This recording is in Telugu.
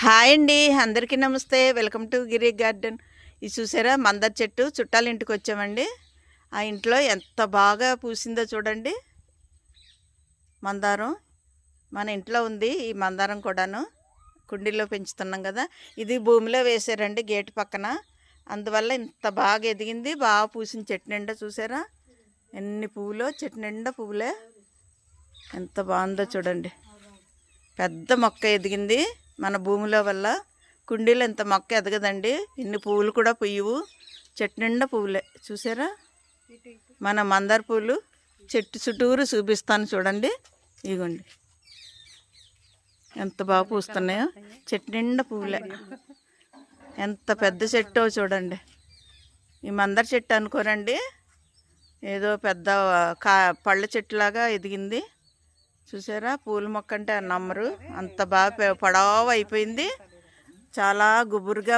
హాయ్ అండి అందరికీ నమస్తే. Welcome to Giri garden. ఇది చూసారా? మందర్ చెట్టు. చుట్టాల ఇంటికి వచ్చామండి. ఆ ఇంట్లో ఎంత బాగా పూసిందో చూడండి. మందారం. మన ఇంట్లో ఉంది ఈ మందారం కూడాను. కుండీలో పెంచుతున్నాం కదా. ఇది భూమిలో వేసారండి గేటు పక్కన. అందువల్ల ఇంత బాగా ఎదిగింది. బాగా పూసిన చెట్టు నిండా చూసారా? ఎన్ని పువ్వులో? చెట్టు నిండా పువ్వులే. ఎంత బాగుందో చూడండి. పెద్ద మొక్క ఎదిగింది. మన భూమిలో వల్ల కుండీలో ఇంత మొక్క ఎదగదండి. ఇన్ని పువ్వులు కూడా పుయ్యవు. చెట్టు నిండా పువ్వులే. చూసారా? మన మందార పువ్వులు చెట్టు చుట్టూరు చూపిస్తాను చూడండి. ఇగోండి. ఎంత బాగా పూస్తున్నాయో. చెట్టు నిండా పువ్వులే. ఎంత పెద్ద చెట్టో చూడండి. ఈ మందార చెట్టు అనుకోరండి. ఏదో పెద్ద కా పళ్ళ చెట్టులాగా ఎదిగింది. చూసారా? పూల మొక్క అంటే నమ్మరు. అంత బాగా పొడవ అయిపోయింది. చాలా గుబురుగా